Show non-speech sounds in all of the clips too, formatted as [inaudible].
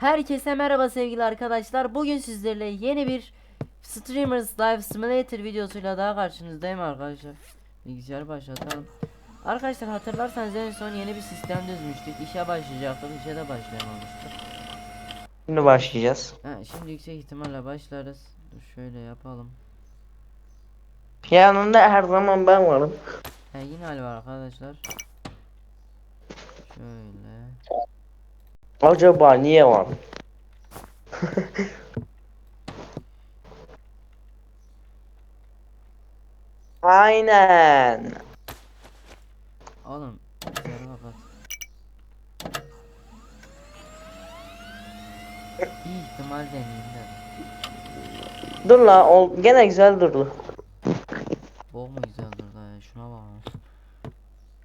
Herkese merhaba sevgili arkadaşlar. Bugün sizlerle yeni bir Streamers Live Simulator videosuyla daha karşınızdayım arkadaşlar. Bilgisayarı başlatalım. Arkadaşlar hatırlarsanız en son yeni bir sistem düzmüştük. İşe başlayacaktık. İşe de başlayamamıştık. Şimdi başlayacağız. Ha, şimdi yüksek ihtimalle başlarız. Dur şöyle yapalım. Yanında her zaman ben varım. Ha, yine hal var arkadaşlar. Şöyle. Acaba niye var? [laughs] Aynen. Oğlum. Bir ihtimal deneyeyim de. Dur la, ol, gene güzel durdu. Bok mu güzel durdu ya şuna bak.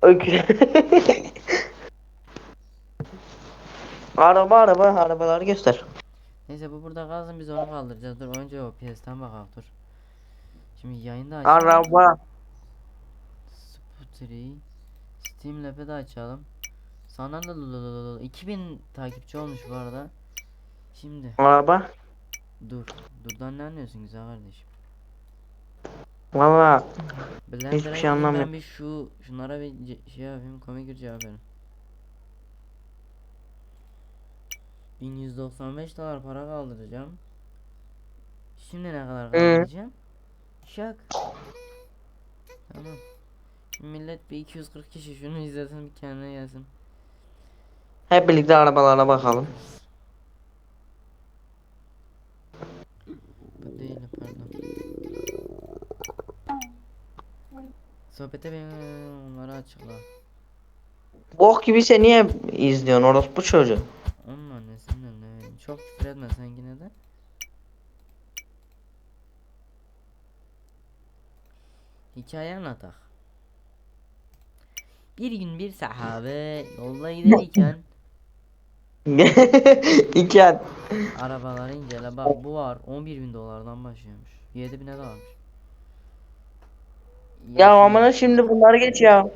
Öykü. [laughs] araba araba arabaları göster. Neyse bu burada kalsın biz onu kaldıracağız. Dur önce o PS'ten bakalım dur. Şimdi yayında aç. Araba. Sputri. Steam Lab'e de açalım. Sana da lulululul. 2000 takipçi olmuş bu arada. Şimdi Araba. dur. Durdan ne anlıyorsun güzel kardeşim? Valla Blender'a şey gideyim, Ben anlamıyorum. bir şu şunlara bir şey yapayım komik bir cevap verin. 1195 dolar para kaldıracağım. Şimdi ne kadar kaldıracağım? Şak. Tamam. Millet bir 240 kişi şunu izlesin bir kendine gelsin. hep birlikte arabalara bakalım. Bu değil pardon. Sohbete ben onları açıkla. Bok gibi sen niye izliyorsun orospu çocuğu? Ne? Çok küfür etme sen yine de. Hikaye anlatak. Bir gün bir sahabe yolda giderken [laughs] at. arabaları incele bak bu var 11 bin dolardan başlıyormuş 7 bine de varmış Ya amına şimdi bunları geç ya.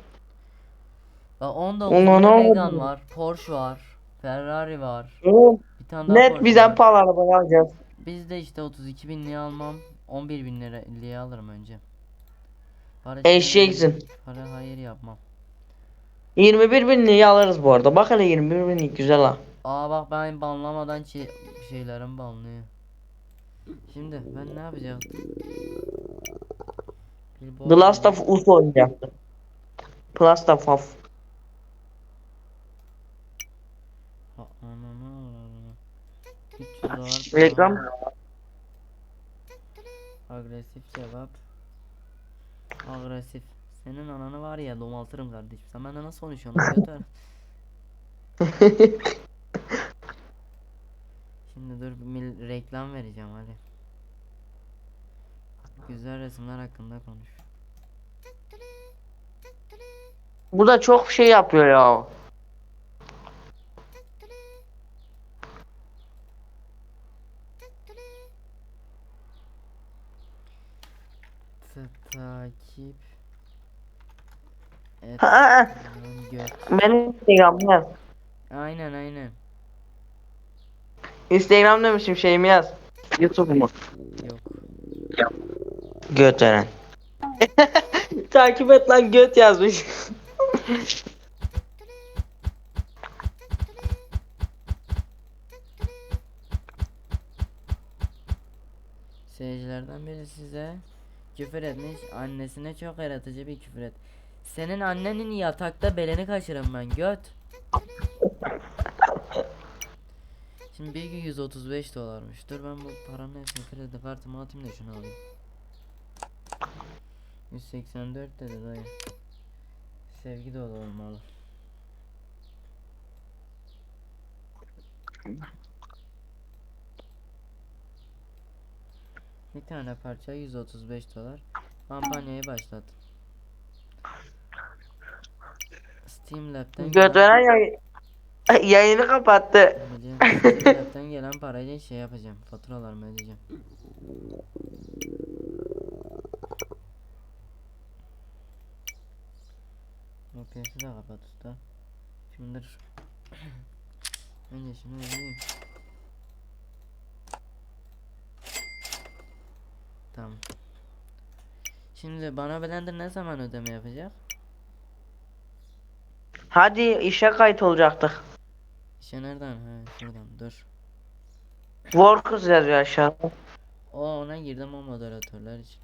Bak 19 Ulan bine ne Megane oldu? var Porsche var Ferrari var Oğlum, bir tane daha Net Porsche bize var. pahalı araba alacağız. Biz de işte 32 binliğe almam 11 bin liraya alırım önce. Para Eşeksin. Para hayır yapmam. 21 binliği alırız bu arada. Bak hele 21 binlik güzel ha. Aa bak ben banlamadan şey, şeylerim banlıyor. Şimdi ben ne yapacağım? The Last of Us oynayacaktı. Last of Us. Ha, ananı avradını. 300 dolar para. Reklam. Agresif cevap. Agresif. Senin ananı var ya domaltırım kardeşim. Sen benden nasıl konuşuyorsun? götür. [laughs] Şimdi dur bir reklam vereceğim hadi. Güzel resimler hakkında konuş. Bu da çok şey yapıyor ya. Ta- takip et. Ha. Benim Instagram'ım yaz. Aynen aynen. Instagram demişim şeyimi yaz. YouTube mu? Yok. Göt veren. [laughs] Takip et lan göt yazmış. Seyircilerden biri size küfür etmiş. Annesine çok yaratıcı bir küfür et. Senin annenin yatakta beleni kaçırın ben göt. Şimdi bir gün 135 dolarmış. Dur ben bu paranın hepsini kredi kartıma atayım da şunu alayım. 184 dedi dayı. Sevgi dolu olmalı. Bir tane parça 135 dolar. Kampanyayı başlat. Steam Lab'den Göt veren yay- yayını kapattı. Steam Lab'den gelen parayla şey yapacağım. Faturalarımı ödeyeceğim. O piyası da kapat usta. Şimdi. [clears throat] Önce şunu ödeyeyim. Tamam. Şimdi bana Blender ne zaman ödeme yapacak? Hadi işe kayıt olacaktık. İşe nereden? Ha şuradan dur. Workers yazıyor aşağıda. O ona girdim o moderatörler için.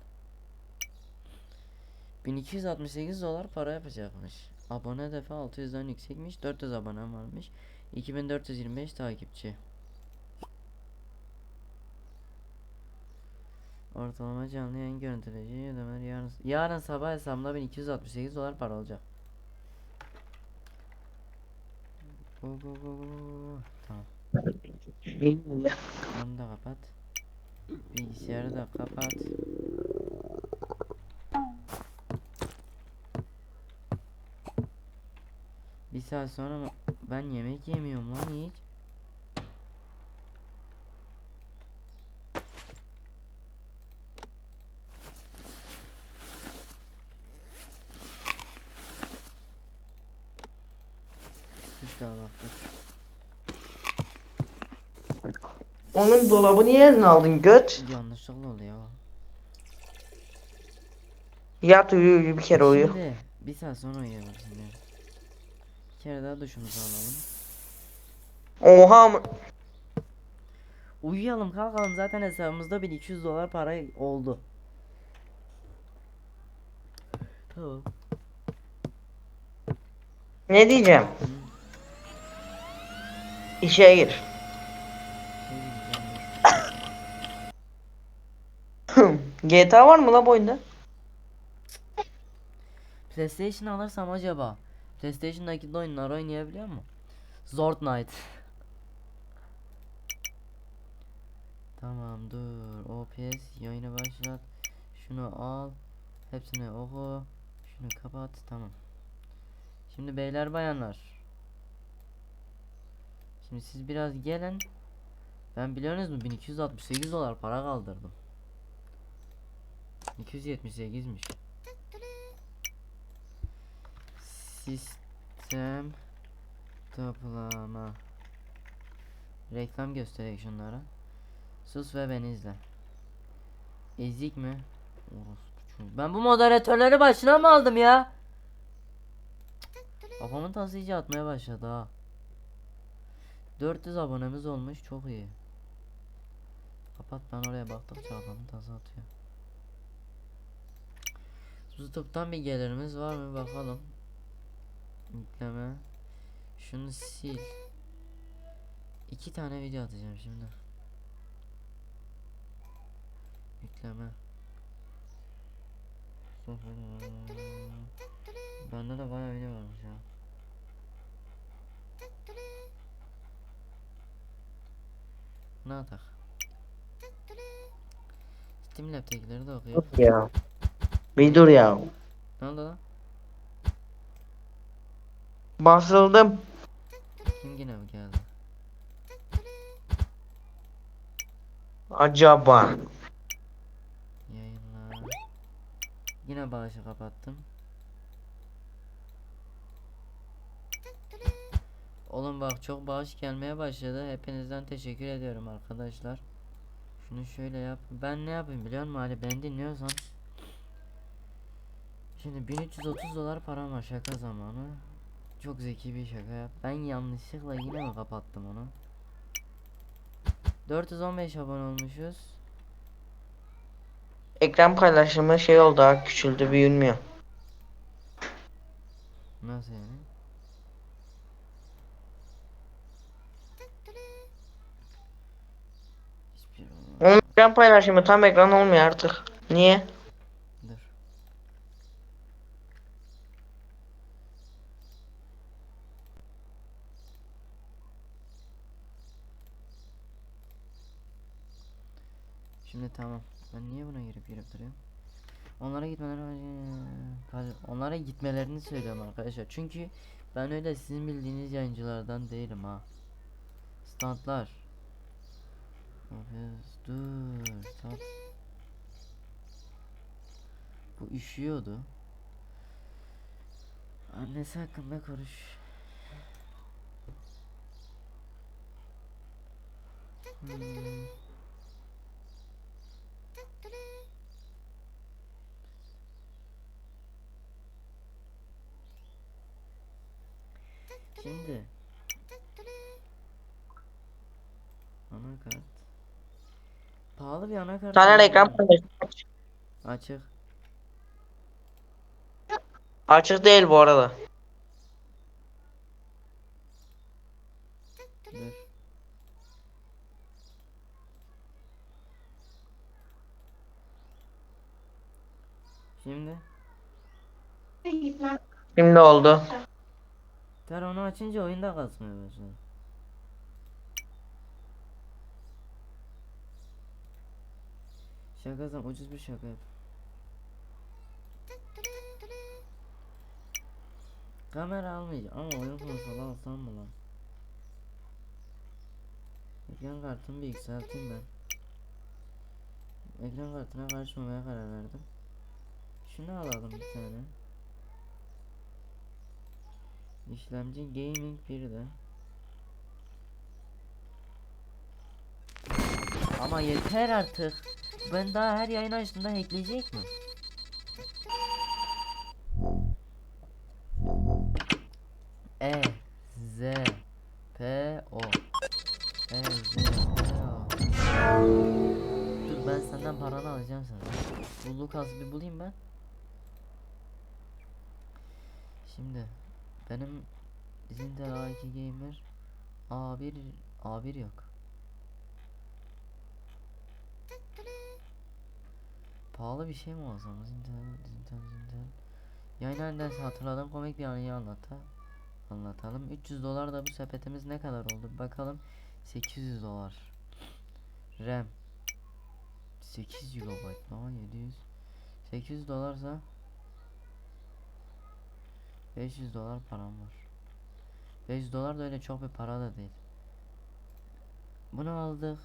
1268 dolar para yapacakmış. Abone hedefi 600'den yüksekmiş. 400 abonem varmış. 2425 takipçi. Ortalama canlı yayın görüntüleci ödemeler yarın, yarın sabah hesabımda 1268 dolar para olacak. Go go go, go. Tamam. Onu da kapat. Bilgisayarı da kapat. Bir saat sonra ben yemek yemiyorum lan. Hiç daha bak dur. Onun dolabı niye eline aldın göt? Yanlışlıkla oldu ya. Yat uyu uyu bir kere uyu. Şimdi bir saat sonra uyuyalım şimdi. Bir kere daha duşumuzu alalım. Oha mı? Uyuyalım kalkalım zaten hesabımızda 1200 dolar para oldu. Tamam. Ne diyeceğim? İşe gir. Şey diyeceğim, GTA var mı la bu oyunda? PlayStation alırsam acaba PlayStation'daki oyunlar oynayabiliyor mu? Knight. [laughs] tamam dur. OPS yayını başlat. Şunu al. Hepsini oku. Şunu kapat. Tamam. Şimdi beyler bayanlar. Şimdi siz biraz gelin. Ben biliyorsunuz mu 1268 dolar para kaldırdım. 278'miş. Sistem toplama. Reklam göstereyim şunlara. Sus ve beni izle. Ezik mi? Ben bu moderatörleri başına mı aldım ya? Kafamın tası iyice atmaya başladı ha. 400 abonemiz olmuş çok iyi. Kapat ben oraya baktıkça kafamın tası atıyor YouTube'dan bir gelirimiz var mı bakalım Yükleme. Şunu sil. İki tane video atacağım şimdi. Yükleme. Bende de bayağı video varmış ya. Ne atak? Steam Lab'tekileri de okuyor. Ya. Bir dur ya. Ne oldu lan? Basıldım. Kim yine mi geldi? Acaba. Yayınlar. Yine bağışı kapattım. Oğlum bak çok bağış gelmeye başladı. Hepinizden teşekkür ediyorum arkadaşlar. Şunu şöyle yap. Ben ne yapayım biliyor musun Ali? Beni dinliyorsan. Şimdi 1330 dolar param var şaka zamanı. Çok zeki bir şaka yap. Ben yanlışlıkla yine mi kapattım onu? 415 abone olmuşuz. Ekran paylaşımı şey oldu ha küçüldü büyünmüyor. Nasıl yani? Onun ekran paylaşımı tam ekran olmuyor artık. Niye? Dur. Şimdi tamam. Ben niye buna girip girip duruyorum? Onlara gitmeleri onlara gitmelerini söylüyorum arkadaşlar. Çünkü ben öyle sizin bildiğiniz yayıncılardan değilim ha. Standlar. Dur. Tamam. Bu üşüyordu. Annesi hakkında konuş. Hmm. Şimdi. Anakart. Pahalı bir anakart. Taner ekran paylaşım aç. Açık. Açık değil bu arada. Dur. Şimdi. Şimdi oldu. Ter onu açınca oyunda kasmaya başladı. Şakasın ucuz bir şaka yap. Kamera almayacağım ama oyun konsolu alsam mı lan? Ekran kartımı bir yükselteyim ben. Ekran kartına karışmamaya karar verdim. Şunu alalım bir tane. İşlemci gaming bir de. Ama yeter artık. Ben daha her yayın açtığımda hackleyecek mi? E Z P O E Z P O Dur ben senden paranı alacağım sana. Bu Lucas'ı bir bulayım ben. Şimdi benim Zintel A2 Gamer A1 A1 yok. Pahalı bir şey mi alsam? Zintel, Zintel, Zintel. Yayın halinden hatırladığım komik bir anıyı anlata. Anlatalım. 300 dolar da bu sepetimiz ne kadar oldu? Bakalım. 800 dolar. RAM. 8 GB. Aa 700. 800 dolarsa 500 dolar param var. 500 dolar da öyle çok bir para da değil. Bunu aldık.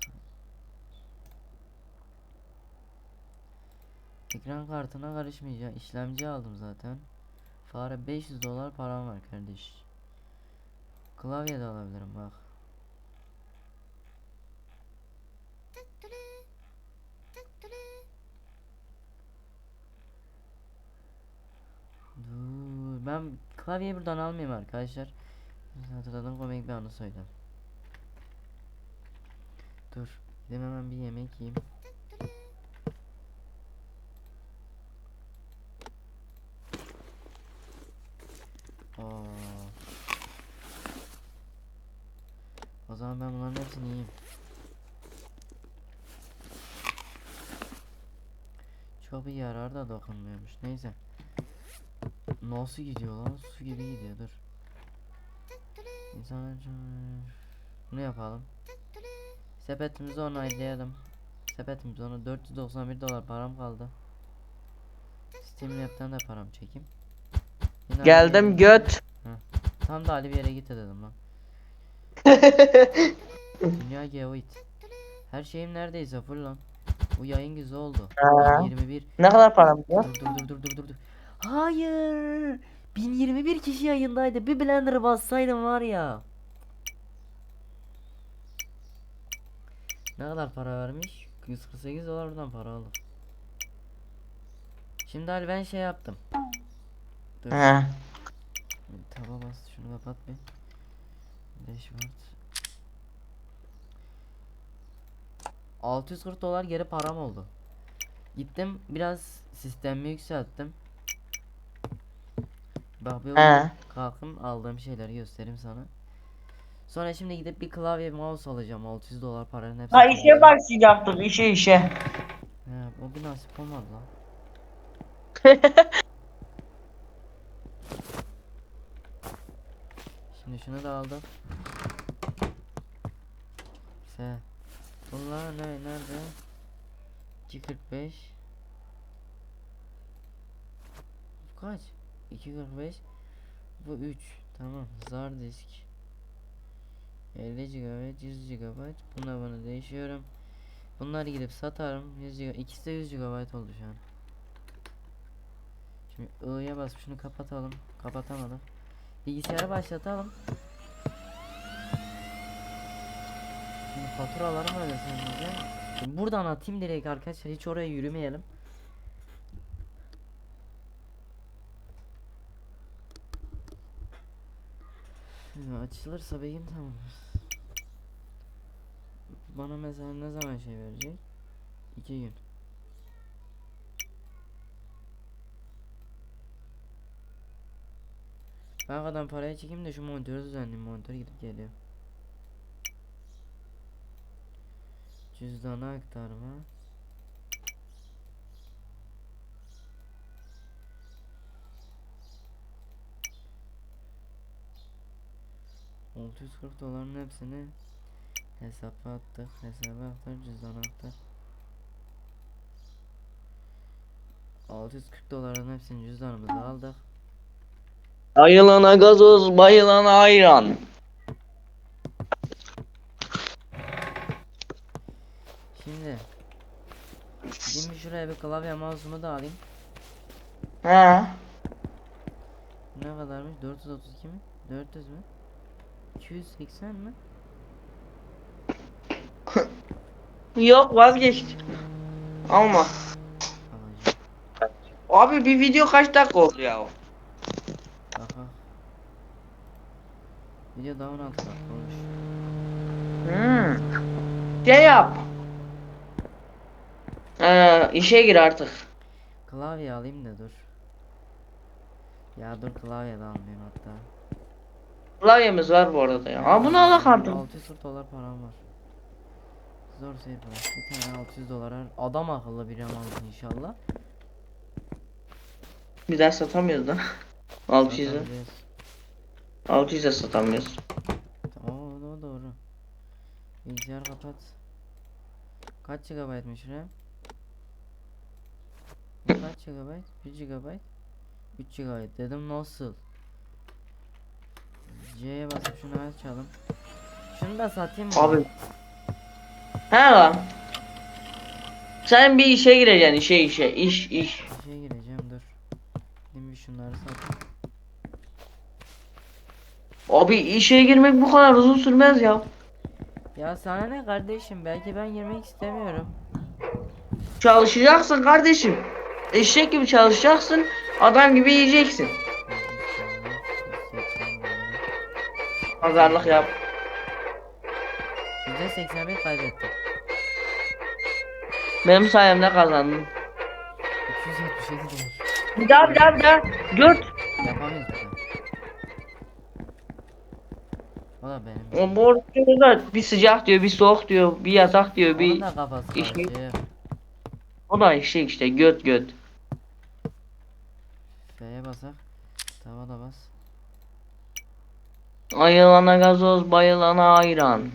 Ekran kartına karışmayacağım. İşlemci aldım zaten. Fare 500 dolar param var kardeş. Klavye de alabilirim bak. Dur, ben klavyeyi buradan almayayım arkadaşlar. Hatırladım komik bir anı söyle. Dur, gideyim hemen bir yemek yiyeyim. O zaman ben bunların hepsini yiyeyim. Çok bir yarar da dokunmuyormuş. Neyse. Nasıl gidiyor lan? Su gibi gidiyor. Dur. İnsanlar Bunu yapalım. Sepetimizi onaylayalım. Sepetimiz ona 491 dolar param kaldı. Steam Lab'den de param çekeyim. Yine Geldim göt. Tam da Ali bir yere git dedim lan. [laughs] Dünya Geoid. Her şeyim neredeyse full lan. Bu yayın güzel oldu. Ha. 21. Ne kadar param var? Dur dur dur dur dur dur. Hayır. 1021 kişi yayındaydı. Bir blender bassaydım var ya. Ne kadar para vermiş? 148 dolar oradan para aldım. Şimdi Ali ben şey yaptım. Dur. He. Taba bas şunu kapat bir. Dashboard. 640 dolar geri param oldu. Gittim biraz sistemi yükselttim. Bak bir He. kalkın aldığım şeyleri göstereyim sana. Sonra şimdi gidip bir klavye mouse alacağım 600 dolar paranın hepsini. Ha işe kullanacağım. başlayacaktım işe işe. He, o bir nasip olmadı lan. [laughs] Şimdi şunu da aldım. Se. Bunlar ne nerede? 245 Bu kaç? 245 Bu 3 Tamam. Zar disk. 50 GB 100 GB Buna bunu değişiyorum. Bunları gidip satarım. 100 GB İkisi de 100 GB oldu şu an. Şimdi I'ya basıp şunu kapatalım. Kapatamadım. Bilgisayarı başlatalım. Şimdi faturaları mı ödesem diyeceğim. Şimdi Buradan atayım direkt arkadaşlar. Hiç oraya yürümeyelim. Açılırsa benim tamam. Bana mesela ne zaman şey verecek? İki gün. Ben kadar paraya çekeyim de şu monitörü düzenleyeyim. Monitör gidip geliyor. Cüzdana aktarma. ...640 doların hepsini... ...hesaba attık, hesaba aktar, cüzdana aktar... ...640 doların hepsini cüzdanımıza aldık... Ayılana gazoz, bayılana ayran. Şimdi... bir şuraya bir klavye mouse'umu da alayım... He. Ne kadarmış? 432 mi? 400 mü? 280 mi? Yok vazgeçtim. Alma. Alacağım. Abi bir video kaç dakika oldu ya? Aha. Video daha 16 dakika olmuş. Hmm. Şey yap. Ee, işe gir artık. Klavye alayım da dur. Ya dur klavye de almayayım hatta. Klavyemiz var bu arada ya. Aa bunu alak artık. 640 dolar param var. Zor seyir para. Bir tane 600 dolara adam akıllı bir aldım inşallah. Bir daha satamıyoruz da. 600'e. Satabiliriz. 600'e satamıyoruz. Tamam o doğru. Bilgisayar kapat. Kaç GB'mış RAM? Bu kaç GB? 1 GB. 3 GB dedim nasıl? C'ye basıp şunu açalım. Şunu da satayım mı? Abi. He lan. Sen bir işe gireceksin işe işe iş iş. Şeye gireceğim dur. Şimdi bir şunları satayım. Abi işe girmek bu kadar uzun sürmez ya. Ya sana ne kardeşim? Belki ben girmek istemiyorum. Çalışacaksın kardeşim. Eşek gibi çalışacaksın. Adam gibi yiyeceksin. Pazarlık yap. %81 kaybettim. Benim sayemde kazandın. 277 dolar. Bir daha bir daha bir daha. Göt. Yapamayız. O da benim. O borçluda bir sıcak diyor, bir soğuk diyor, bir yasak diyor, Onun bir da kafası iş- karışık. o da işte işte göt göt. F'ye basak. Tava da bas. Ayılana gazoz, bayılana ayran.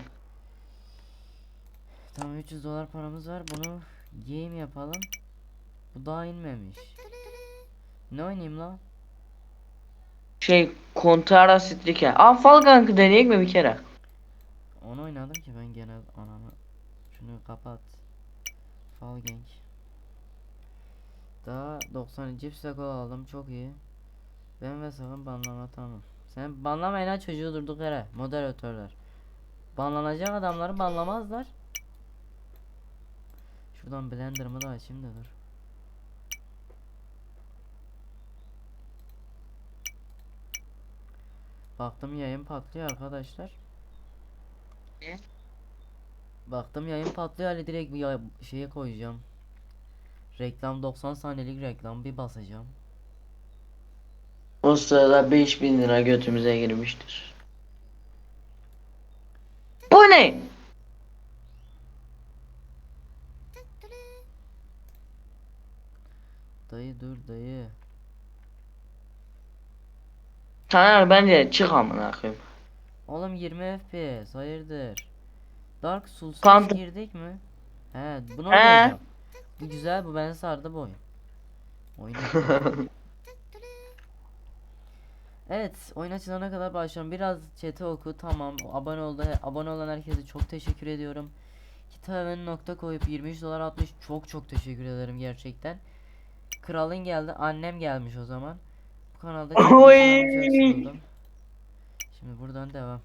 Tamam 300 dolar paramız var. Bunu game yapalım. Bu daha inmemiş. Ne oynayayım lan? Şey, Contara Strike. Aa Falgank'ı deneyek mi bir kere? Onu oynadım ki ben genel ananı. Şunu kapat. Fall Gang. Daha 90 cips kol aldım çok iyi. Ben ve sakın banlama tamam. Sen banlamayın ha çocuğu durduk yere. Moderatörler. Banlanacak adamları banlamazlar. Şuradan blenderımı da açayım da dur. Baktım yayın patlıyor arkadaşlar. Ne? Baktım yayın patlıyor hadi direkt bir şeye koyacağım. Reklam 90 saniyelik reklam bir basacağım. O sırada 5000 lira götümüze girmiştir. Bu ne? Dayı dur dayı. Taner bence çık amına koyayım. Oğlum 20 FPS hayırdır? Dark hiç girdik mi? He bunu oynayacağım. Bu güzel bu beni sardı bu oyun. Oyun. [laughs] Evet, oyun açılana kadar başlıyorum. Biraz chat'i oku. Tamam. Abone oldu. Abone olan herkese çok teşekkür ediyorum. Kitabın nokta koyup 23 dolar atmış. Çok çok teşekkür ederim gerçekten. Kralın geldi. Annem gelmiş o zaman. Bu kanalda. [laughs] Şimdi buradan devam.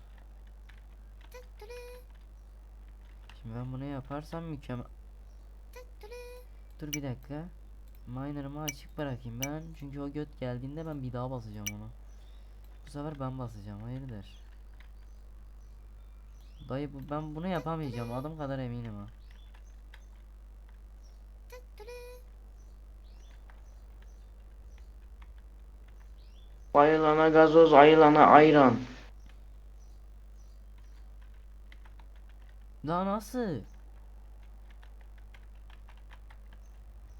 Şimdi ben bunu yaparsam mükemmel. Dur bir dakika. Miner'ımı açık bırakayım ben. Çünkü o göt geldiğinde ben bir daha basacağım onu. Bu sefer ben basacağım. Hayırdır? Dayı bu, ben bunu yapamayacağım. Adım kadar eminim ha. Bayılana gazoz, ayılana ayran. Daha nasıl?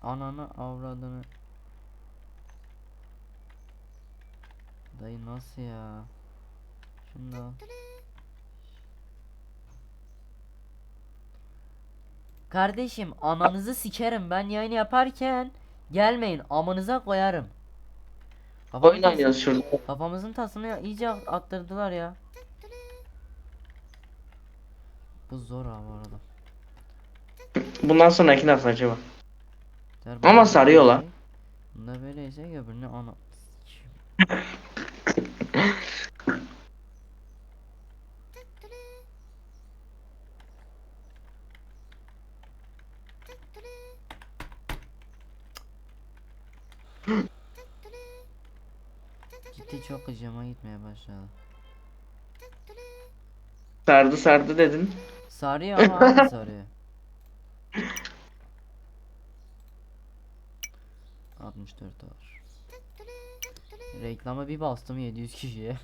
Ananı avradını. Dayı nasıl ya? Şunu da al. Kardeşim ananızı sikerim ben yayın yaparken gelmeyin amanıza koyarım. Kafamın Oyun oynuyoruz şurada. Kafamızın tasını iyice attırdılar ya. Bu zor abi arada. Bundan sonraki nasıl acaba? Der Ama bunda sarıyor lan. böyleyse- Bunda böyleyse öbürüne ana. [laughs] Ciddi çok hıcıma gitmeye başladı. Sardı sardı dedin. Sarıyor ama aynı [laughs] sarıyor. 64 dolar. Reklama bir bastım 700 kişiye.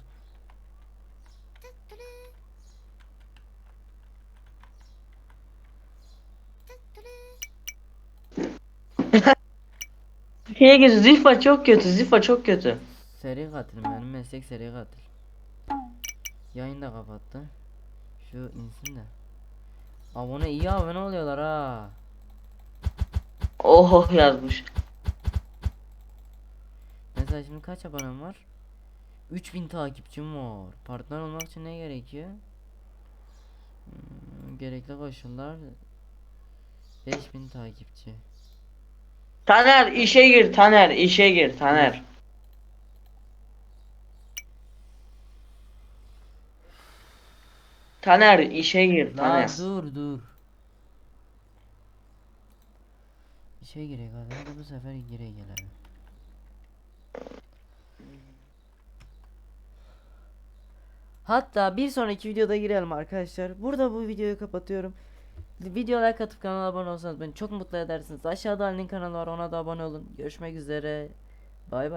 Şeye gir Zifa çok kötü. Zifa çok kötü. Seri katil benim meslek seri katil. Yayını da kapattı. Şu insin de. Abone iyi abone oluyorlar ha. Oho yazmış. Mesela şimdi kaç abonem var? 3000 takipçim var. Partner olmak için ne gerekiyor? Hmm, gerekli koşullar 5000 takipçi. Taner işe gir Taner işe gir Taner. Taner işe gir Taner. dur dur. Bir şey gerek abi. Bu sefer gire gelelim. Hatta bir sonraki videoda girelim arkadaşlar. Burada bu videoyu kapatıyorum. Videoya katıp kanala abone olsanız beni çok mutlu edersiniz. Aşağıda Ali'nin kanalı var ona da abone olun. Görüşmek üzere. Bay bay.